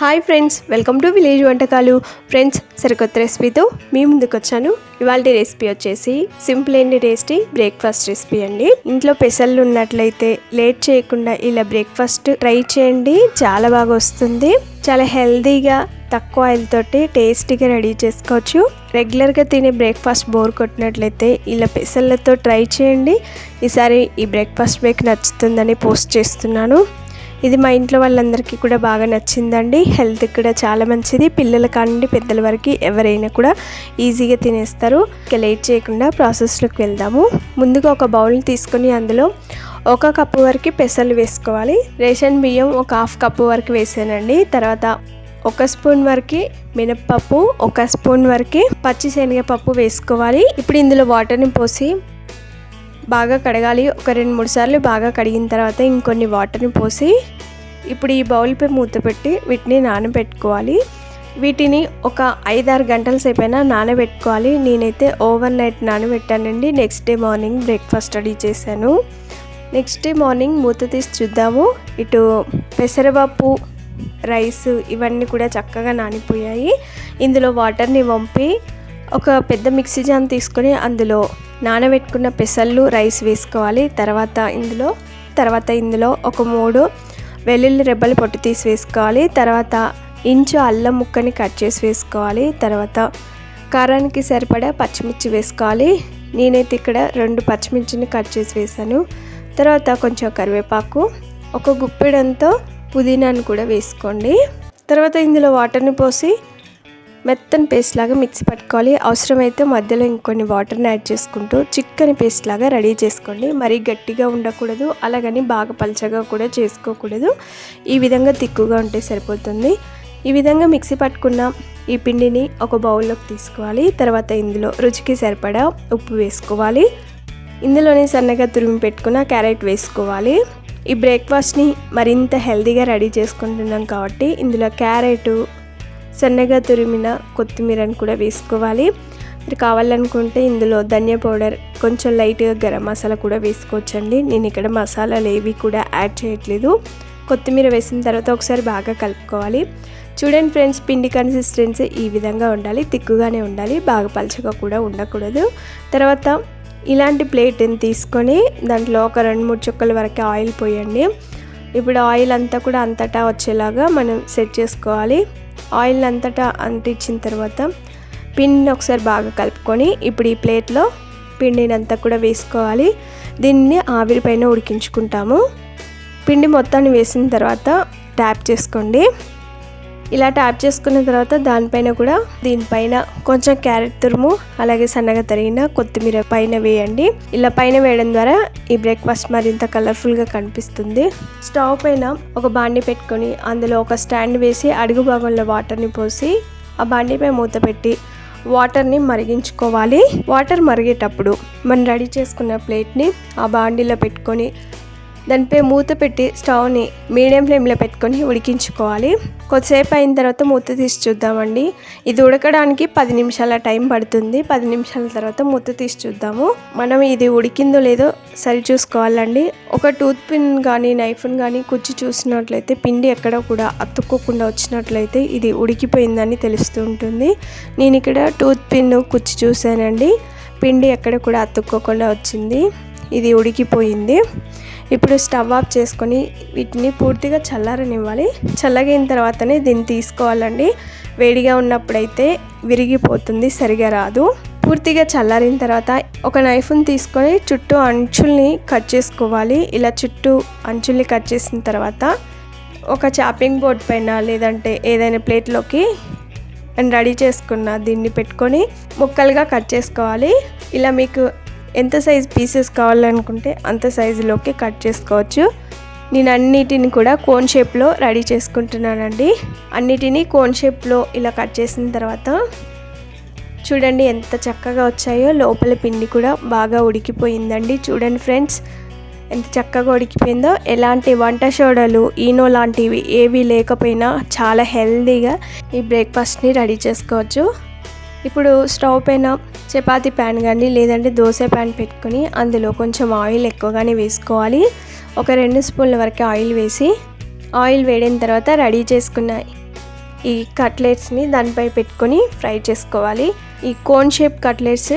Hi friends welcome to village వంటకాలు. Friends సరికొత్త రెసిపీతో మీ ముందుకు వచ్చాను ఇవాళ రెసిపీ వచ్చేసి simple and tasty breakfast recipe అండి. ఇంట్లో పెసళ్ళు ఉన్నట్లయితే లేట్ చేయకుండా ఇలా బ్రేక్ఫాస్ట్ ట్రై చేయండి. చాలా బాగా వస్తుంది. చాలా హెల్తీగా తక్కువ ఆయిల్ తోటి టేస్టీగా రెడీ చేసుకోవచ్చు. రెగ్యులర్గా తినే బ్రేక్ఫాస్ట్ బోర్ కొట్టినట్లయితే ఇలా పెసళ్ళతో ట్రై చేయండి. ఈసారి ఈ బ్రేక్ఫాస్ట్ మీకు నచ్చుతుందని పోస్ట్ చేస్తున్నాను. ఇది మా ఇంట్లో వాళ్ళందరికీ కూడా బాగా నచ్చిందండి. హెల్త్ కూడా చాలా మంచిది. పిల్లల కానివ్వండి పెద్దల వరకు ఎవరైనా కూడా ఈజీగా తినేస్తారు. ఇక లేట్ చేయకుండా ప్రాసెస్లోకి వెళ్దాము. ముందుగా ఒక బౌల్ తీసుకొని అందులో ఒక కప్పు వరకు పెసలు వేసుకోవాలి. రేషన్ బియ్యం ఒక హాఫ్ కప్పు వరకు వేసానండి. తర్వాత ఒక స్పూన్ వరకు మినప్పప్పు ఒక స్పూన్ వరకు పచ్చి శనగపప్పు వేసుకోవాలి. ఇప్పుడు ఇందులో వాటర్ని పోసి బాగా కడగాలి. ఒక రెండు మూడు సార్లు బాగా కడిగిన తర్వాత ఇంకొన్ని వాటర్ని పోసి ఇప్పుడు ఈ బౌల్పై మూత పెట్టి వీటిని నానబెట్టుకోవాలి. వీటిని ఒక ఐదారు గంటల సేపైనా నానబెట్టుకోవాలి. నేనైతే overnight నానబెట్టానండి. Next day morning breakfast ready చేశాను. నెక్స్ట్ డే మార్నింగ్ మూత తీసి చూద్దాము. ఇటు పెసరపప్పు రైస్ ఇవన్నీ కూడా చక్కగా నానిపోయాయి. ఇందులో వాటర్ని వంపి ఒక పెద్ద మిక్సీ జాన్ తీసుకొని అందులో నానబెట్టుకున్న పెసళ్ళు రైస్ వేసుకోవాలి. తర్వాత ఇందులో తర్వాత ఇందులో ఒక మూడు వెల్లుల్లి రెబ్బలు పొట్టు తీసి వేసుకోవాలి. తర్వాత ఇంచు అల్లం ముక్కని కట్ చేసి వేసుకోవాలి. తర్వాత కారానికి సరిపడా పచ్చిమిర్చి వేసుకోవాలి. నేనైతే ఇక్కడ రెండు పచ్చిమిర్చిని కట్ చేసి వేసాను తర్వాత కొంచెం కరివేపాకు ఒక గుప్పెడంతో పుదీనాను కూడా వేసుకోండి. తర్వాత ఇందులో వాటర్ని పోసి మెత్తని పేస్ట్ లాగా మిక్సీ పట్టుకోవాలి. అవసరమైతే మధ్యలో ఇంకొన్ని వాటర్ని యాడ్ చేసుకుంటూ చిక్కని పేస్ట్ లాగా రెడీ చేసుకోండి. మరీ గట్టిగా ఉండకూడదు అలాగని బాగా పలచగా కూడా చేసుకోకూడదు. ఈ విధంగా తిక్కుగా ఉంటే సరిపోతుంది. ఈ విధంగా మిక్సీ పట్టుకున్న ఈ పిండిని ఒక బౌల్లోకి తీసుకోవాలి. తర్వాత ఇందులో రుచికి సరిపడా ఉప్పు వేసుకోవాలి. ఇందులోనే సన్నగా తురిమి పెట్టుకున్న క్యారెట్ వేసుకోవాలి. ఈ బ్రేక్ఫాస్ట్ని మరింత హెల్తీగా రెడీ చేసుకుంటున్నాం కాబట్టి ఇందులో క్యారెట్ సన్నగా తురిమిన కొత్తిమీరని కూడా వేసుకోవాలి. మీరు కావాలనుకుంటే ఇందులో ధనియా పౌడర్ కొంచెం లైట్గా గరం మసాలా కూడా వేసుకోవచ్చండి. నేను ఇక్కడ మసాలాలు ఏవి కూడా యాడ్ చేయట్లేదు. కొత్తిమీర వేసిన తర్వాత ఒకసారి బాగా కలుపుకోవాలి. చూడండి ఫ్రెండ్స్ పిండి కన్సిస్టెన్సీ ఈ విధంగా ఉండాలి తిక్కుగానే ఉండాలి బాగా పలచగా కూడా ఉండకూడదు. తర్వాత ఇలాంటి ప్లేట్ని తీసుకొని దాంట్లో ఒక రెండు మూడు చుక్కల వరకు ఆయిల్ పోయండి. ఇప్పుడు ఆయిల్ అంతా కూడా అంతటా వచ్చేలాగా మనం సెట్ చేసుకోవాలి. ఆయిల్ అంతటా అంటించిన తర్వాత పిండిని ఒకసారి బాగా కలుపుకొని ఇప్పుడు ఈ ప్లేట్లో పిండిని అంతా కూడా వేసుకోవాలి. దీన్ని ఆవిరిపైన ఉడికించుకుంటాము. పిండి మొత్తాన్ని వేసిన తర్వాత ట్యాప్ చేసుకోండి. ఇలా ట్యాప్ చేసుకున్న తర్వాత దానిపైన కూడా దీనిపైన కొంచెం క్యారెట్ తురుము అలాగే సన్నగా తరిగిన కొత్తిమీర పైన వేయండి. ఇలా పైన వేయడం ద్వారా ఈ బ్రేక్ఫాస్ట్ మరింత కలర్ఫుల్గా కనిపిస్తుంది. స్టవ్ పైన ఒక బాండి పెట్టుకొని అందులో ఒక స్టాండ్ వేసి అడుగు భాగంలో వాటర్ని పోసి ఆ బాండిపై మూత పెట్టి వాటర్ని మరిగించుకోవాలి. వాటర్ మరిగేటప్పుడు మనం రెడీ చేసుకున్న ప్లేట్ని ఆ బాండీలో పెట్టుకొని దానిపై మూత పెట్టి స్టవ్ని మీడియం ఫ్లేమ్లో పెట్టుకొని ఉడికించుకోవాలి. కొద్దిసేపు అయిన తర్వాత మూత తీసి చూద్దామండి. ఇది ఉడకడానికి పది నిమిషాల టైం పడుతుంది. పది నిమిషాల తర్వాత మూత తీసి చూద్దాము. మనం ఇది ఉడికిందో లేదో సరి చూసుకోవాలండి. ఒక టూత్ పిన్ కానీ నైఫ్ని కానీ కుచ్చి చూసినట్లయితే పిండి ఎక్కడ కూడా అతుక్కోకుండా వచ్చినట్లయితే ఇది ఉడికిపోయిందని తెలుస్తూ ఉంటుంది. నేను ఇక్కడ టూత్ పిన్ కుచ్చి చూశానండి. పిండి ఎక్కడ కూడా అతుక్కోకుండా వచ్చింది. ఇది ఉడికిపోయింది. ఇప్పుడు స్టవ్ ఆఫ్ చేసుకొని వీటిని పూర్తిగా చల్లారనివ్వాలి. చల్లగిన తర్వాతనే దీన్ని తీసుకోవాలండి. వేడిగా ఉన్నప్పుడైతే విరిగిపోతుంది సరిగా రాదు. పూర్తిగా చల్లారిన తర్వాత ఒక నైఫ్ని తీసుకొని చుట్టూ అంచుల్ని కట్ చేసుకోవాలి. ఇలా చుట్టూ అంచుల్ని కట్ చేసిన తర్వాత ఒక చాపింగ్ బోర్డ్ పైన లేదంటే ఏదైనా ప్లేట్లోకి అండ్ రెడీ చేసుకున్న దీన్ని పెట్టుకొని ముక్కలుగా కట్ చేసుకోవాలి. ఇలా మీకు ఎంత సైజ్ పీసెస్ కావాలనుకుంటే అంత సైజులోకి కట్ చేసుకోవచ్చు. నేను అన్నిటిని కూడా కోన్ షేప్లో రెడీ చేసుకుంటున్నానండి. అన్నిటినీ కోన్ షేప్లో ఇలా కట్ చేసిన తర్వాత చూడండి ఎంత చక్కగా వచ్చాయో. లోపల పిండి కూడా బాగా ఉడికిపోయిందండి. చూడండి ఫ్రెండ్స్ ఎంత చక్కగా ఉడికిపోయిందో. ఎలాంటి వంట సోడలు ఈనో లాంటివి ఏవి లేకపోయినా చాలా హెల్తీగా ఈ బ్రేక్ఫాస్ట్ని రెడీ చేసుకోవచ్చు. ఇప్పుడు స్టవ్ పైన చపాతీ ప్యాన్ కానీ లేదంటే దోశ ప్యాన్ పెట్టుకొని అందులో కొంచెం ఆయిల్ ఎక్కువగానే వేసుకోవాలి. ఒక రెండు స్పూన్ల వరకు ఆయిల్ వేసి ఆయిల్ వేడిన తర్వాత రెడీ చేసుకున్న ఈ కట్లెట్స్ని దానిపై పెట్టుకొని ఫ్రై చేసుకోవాలి. ఈ కోన్ షేప్ కట్లెట్స్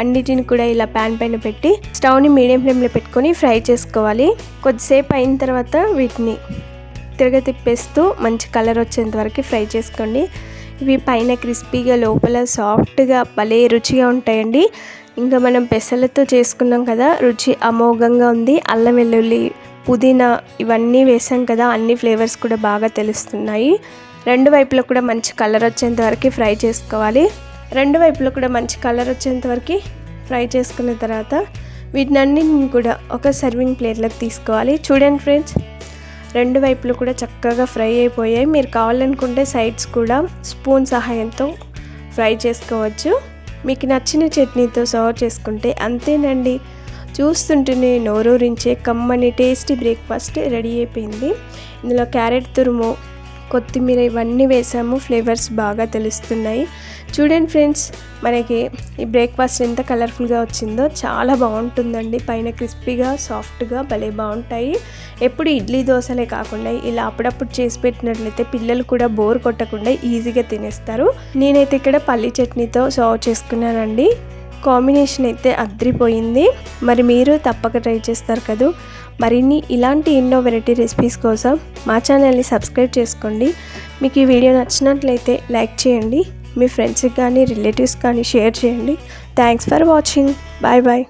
అన్నిటిని కూడా ఇలా ప్యాన్ పైన పెట్టి స్టవ్ని మీడియం ఫ్లేమ్లో పెట్టుకొని ఫ్రై చేసుకోవాలి. కొద్దిసేపు అయిన తర్వాత వీటిని తిరగ తిప్పేస్తూ మంచి కలర్ వచ్చేంత వరకు ఫ్రై చేసుకోండి. ఇవి పైన క్రిస్పీగా లోపల సాఫ్ట్గా భలే రుచిగా ఉంటాయండి. ఇంకా మనం పెసలతో చేసుకున్నాం కదా రుచి అమోఘంగా ఉంది. అల్లం వెల్లుల్లి పుదీనా ఇవన్నీ వేసాం కదా అన్ని ఫ్లేవర్స్ కూడా బాగా తెలుస్తున్నాయి. రెండు వైపులో కూడా మంచి కలర్ వచ్చేంత వరకు ఫ్రై చేసుకోవాలి. రెండు వైపులో కూడా మంచి కలర్ వచ్చేంత వరకు ఫ్రై చేసుకున్న తర్వాత వీటినన్నింటిని కూడా ఒక సర్వింగ్ ప్లేట్లోకి తీసుకోవాలి. చూడండి ఫ్రెండ్స్ రెండు వైపులు కూడా చక్కగా ఫ్రై అయిపోయాయి. మీరు కావాలనుకుంటే సైడ్స్ కూడా స్పూన్ సహాయంతో ఫ్రై చేసుకోవచ్చు. మీకు నచ్చిన చట్నీతో సర్వ్ చేసుకుంటే అంతేనండి. చూస్తుంటేనే నోరూరించే కమ్మని టేస్టీ బ్రేక్ఫాస్ట్ రెడీ అయిపోయింది. ఇందులో క్యారెట్ తురుము కొత్తిమీర ఇవన్నీ వేసాము ఫ్లేవర్స్ బాగా తెలుస్తున్నాయి. చూడండి ఫ్రెండ్స్ మనకి ఈ బ్రేక్ఫాస్ట్ ఎంత కలర్ఫుల్గా వచ్చిందో చాలా బాగుంటుందండి. పైన క్రిస్పీగా సాఫ్ట్గా భలే బాగుంటాయి. ఎప్పుడు ఇడ్లీ దోశలే కాకుండా ఇలా అప్పుడప్పుడు చేసి పెట్టినట్లయితే పిల్లలు కూడా బోర్ కొట్టకుండా ఈజీగా తినేస్తారు. నేనైతే ఇక్కడ పల్లి చట్నీతో సర్వ్ చేసుకున్నానండి. కాంబినేషన్ అయితే అద్రిపోయింది. మరి మీరు తప్పక ట్రై చేస్తారు కదా. మరిన్ని ఇలాంటి ఎన్నో వెరైటీ రెసిపీస్ కోసం మా ఛానల్ని సబ్స్క్రైబ్ చేసుకోండి. మీకు ఈ వీడియో నచ్చినట్లయితే లైక్ చేయండి. మీ ఫ్రెండ్స్కి కానీ రిలేటివ్స్ కానీ షేర్ చేయండి. Thanks for watching. Bye bye.